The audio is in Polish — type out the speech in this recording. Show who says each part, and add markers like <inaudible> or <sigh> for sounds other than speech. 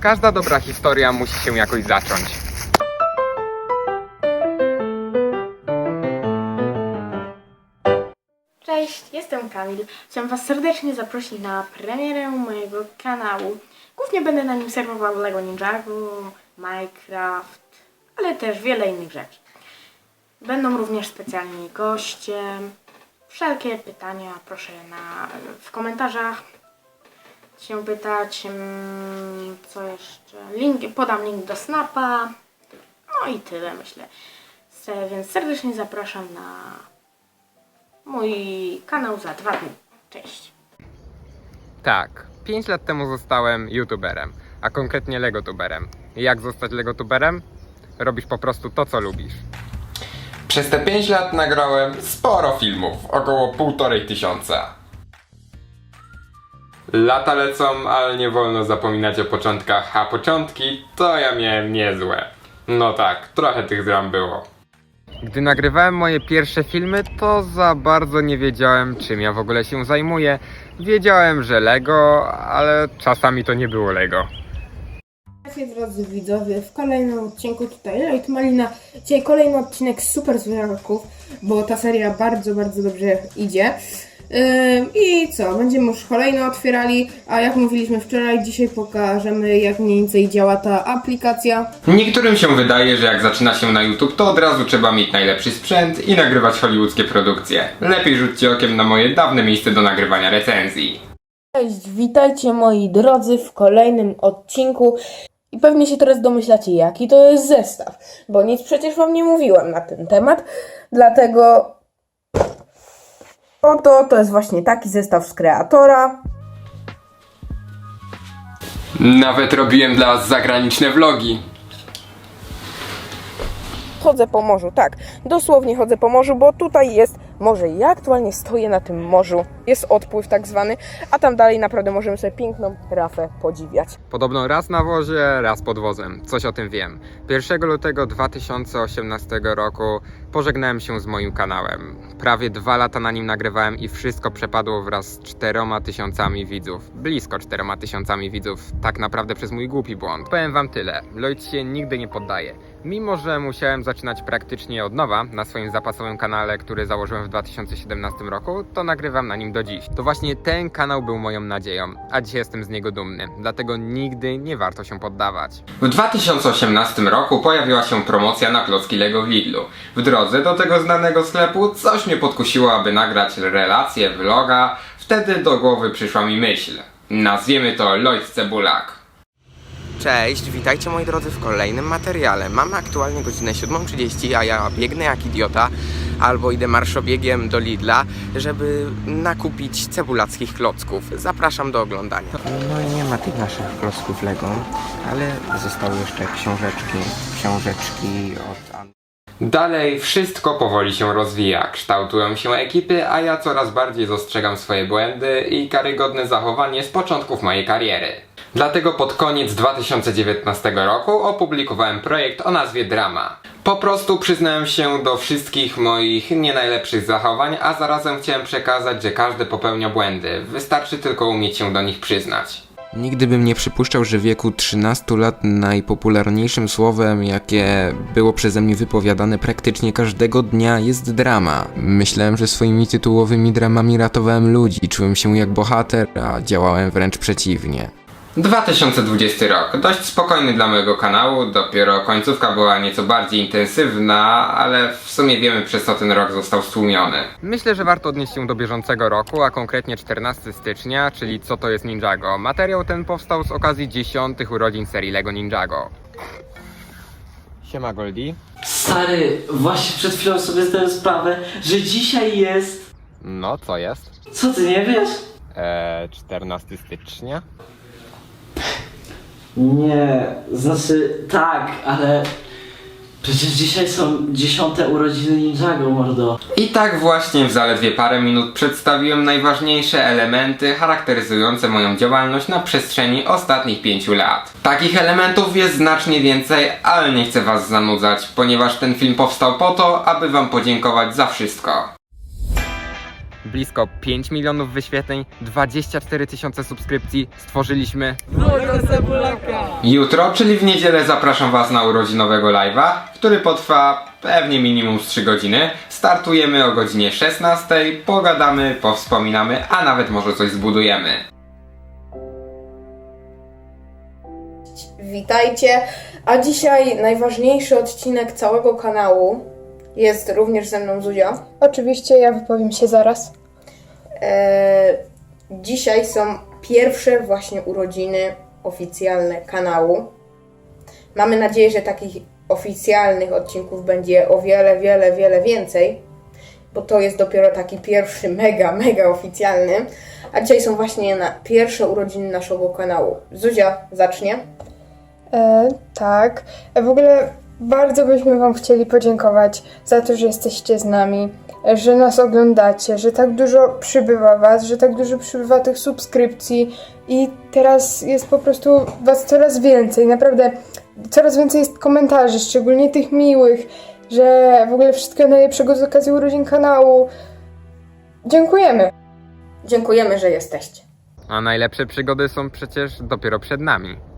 Speaker 1: Każda dobra historia musi się jakoś zacząć.
Speaker 2: Cześć, jestem Kamil. Chciałem Was serdecznie zaprosić na premierę mojego kanału. Głównie będę na nim serwował Lego Ninjago, Minecraft, ale też wiele innych rzeczy. Będą również specjalni goście. Wszelkie pytania proszę na, w komentarzach się pytać. mm, Co jeszcze? Link, podam link do Snapa. No i tyle myślę. Se- Więc serdecznie zapraszam na mój kanał za dwa dni. Cześć.
Speaker 1: Tak, 5 lat temu zostałem youtuberem, a konkretnie legotuberem. Jak zostać legotuberem? Robisz po prostu to, co lubisz. Przez te 5 lat nagrałem sporo filmów, około półtorej tysiąca. Lata lecą, ale nie wolno zapominać o początkach, a początki to ja miałem niezłe. No tak, trochę tych dram było. Gdy nagrywałem moje pierwsze filmy, to za bardzo nie wiedziałem, czym ja w ogóle się zajmuję. Wiedziałem, że Lego, ale czasami to nie było Lego.
Speaker 2: Witajcie drodzy widzowie w kolejnym odcinku tutaj Light Malina. Dzisiaj kolejny odcinek Super Zwierzaków, bo ta seria bardzo, bardzo dobrze idzie. I co, będziemy już kolejno otwierali, a jak mówiliśmy wczoraj, dzisiaj pokażemy jak mniej więcej działa ta aplikacja.
Speaker 1: Niektórym się wydaje, że jak zaczyna się na YouTube, to od razu trzeba mieć najlepszy sprzęt i nagrywać hollywoodzkie produkcje. Lepiej rzućcie okiem na moje dawne miejsce do nagrywania recenzji.
Speaker 2: Cześć, witajcie moi drodzy w kolejnym odcinku. I pewnie się teraz domyślacie, jaki to jest zestaw, bo nic przecież wam nie mówiłem na ten temat, dlatego oto to jest właśnie taki zestaw z kreatora.
Speaker 1: Nawet robiłem dla was zagraniczne vlogi.
Speaker 2: Chodzę po morzu, tak, dosłownie chodzę po morzu, bo tutaj jest morze. Ja aktualnie stoję na tym morzu, jest odpływ tak zwany, a tam dalej naprawdę możemy sobie piękną rafę podziwiać.
Speaker 1: Podobno raz na wozie, raz pod wozem. Coś o tym wiem. 1 lutego 2018 roku pożegnałem się z moim kanałem. Prawie dwa lata na nim nagrywałem i wszystko przepadło wraz z czteroma tysiącami widzów. Blisko czteroma tysiącami widzów. Tak naprawdę przez mój głupi błąd. Powiem wam tyle. Lloyd się nigdy nie poddaje. Mimo, że musiałem zaczynać praktycznie od nowa na swoim zapasowym kanale, który założyłem w 2017 roku, to nagrywam na nim do dziś. To właśnie ten kanał był moją nadzieją, a dzisiaj jestem z niego dumny. Dlatego nigdy nie warto się poddawać. W 2018 roku pojawiła się promocja na klocki Lego w Lidlu. W drodze do tego znanego sklepu coś mnie podkusiło, aby nagrać relację, vloga. Wtedy do głowy przyszła mi myśl. Nazwiemy to Lloyd Cebulak.
Speaker 3: Cześć, witajcie moi drodzy w kolejnym materiale. Mamy aktualnie godzinę 7.30, a ja biegnę jak idiota albo idę marszobiegiem do Lidla, żeby nakupić cebulackich klocków. Zapraszam do oglądania. No i nie ma tych naszych klocków Lego, ale zostały jeszcze książeczki, książeczki od...
Speaker 1: Dalej wszystko powoli się rozwija, kształtują się ekipy, a ja coraz bardziej dostrzegam swoje błędy i karygodne zachowanie z początków mojej kariery. Dlatego pod koniec 2019 roku opublikowałem projekt o nazwie Drama. Po prostu przyznałem się do wszystkich moich nie najlepszych zachowań, a zarazem chciałem przekazać, że każdy popełnia błędy. Wystarczy tylko umieć się do nich przyznać.
Speaker 3: Nigdy bym nie przypuszczał, że w wieku 13 lat najpopularniejszym słowem, jakie było przeze mnie wypowiadane praktycznie każdego dnia jest drama. Myślałem, że swoimi tytułowymi dramami ratowałem ludzi, czułem się jak bohater, a działałem wręcz przeciwnie.
Speaker 1: 2020 rok. Dość spokojny dla mojego kanału, dopiero końcówka była nieco bardziej intensywna, ale w sumie wiemy przez co ten rok został stłumiony. Myślę, że warto odnieść się do bieżącego roku, a konkretnie 14 stycznia, czyli co to jest Ninjago. Materiał ten powstał z okazji 10 urodzin serii LEGO Ninjago. Siema Goldie.
Speaker 4: Stary, właśnie przed chwilą sobie zdałem sprawę, że dzisiaj jest.
Speaker 1: No, co jest?
Speaker 4: Co ty nie wiesz?
Speaker 1: Eee, 14 stycznia?
Speaker 4: Nie, znaczy tak, ale. Przecież dzisiaj są dziesiąte urodziny Ninjago, mordo.
Speaker 1: I tak właśnie w zaledwie parę minut przedstawiłem najważniejsze elementy charakteryzujące moją działalność na przestrzeni ostatnich pięciu lat. Takich elementów jest znacznie więcej, ale nie chcę was zanudzać, ponieważ ten film powstał po to, aby wam podziękować za wszystko. Blisko 5 milionów wyświetleń, 24 tysiące subskrypcji stworzyliśmy. Jutro, czyli w niedzielę zapraszam Was na urodzinowego live'a, który potrwa pewnie minimum z 3 godziny. Startujemy o godzinie 16, pogadamy, powspominamy, a nawet może coś zbudujemy.
Speaker 2: Witajcie, a dzisiaj najważniejszy odcinek całego kanału jest również ze mną Zuzia.
Speaker 5: Oczywiście ja wypowiem się zaraz.
Speaker 2: Eee, dzisiaj są pierwsze właśnie urodziny oficjalne kanału. Mamy nadzieję, że takich oficjalnych odcinków będzie o wiele, wiele, wiele więcej, bo to jest dopiero taki pierwszy <laughs> mega, mega oficjalny. A dzisiaj są właśnie na pierwsze urodziny naszego kanału. Zuzia zacznie.
Speaker 5: E, tak. E, w ogóle bardzo byśmy Wam chcieli podziękować za to, że jesteście z nami, że nas oglądacie, że tak dużo przybywa Was, że tak dużo przybywa tych subskrypcji i teraz jest po prostu Was coraz więcej. Naprawdę coraz więcej jest komentarzy, szczególnie tych miłych, że w ogóle wszystkiego najlepszego z okazji urodzin kanału. Dziękujemy.
Speaker 2: Dziękujemy, że jesteście.
Speaker 1: A najlepsze przygody są przecież dopiero przed nami.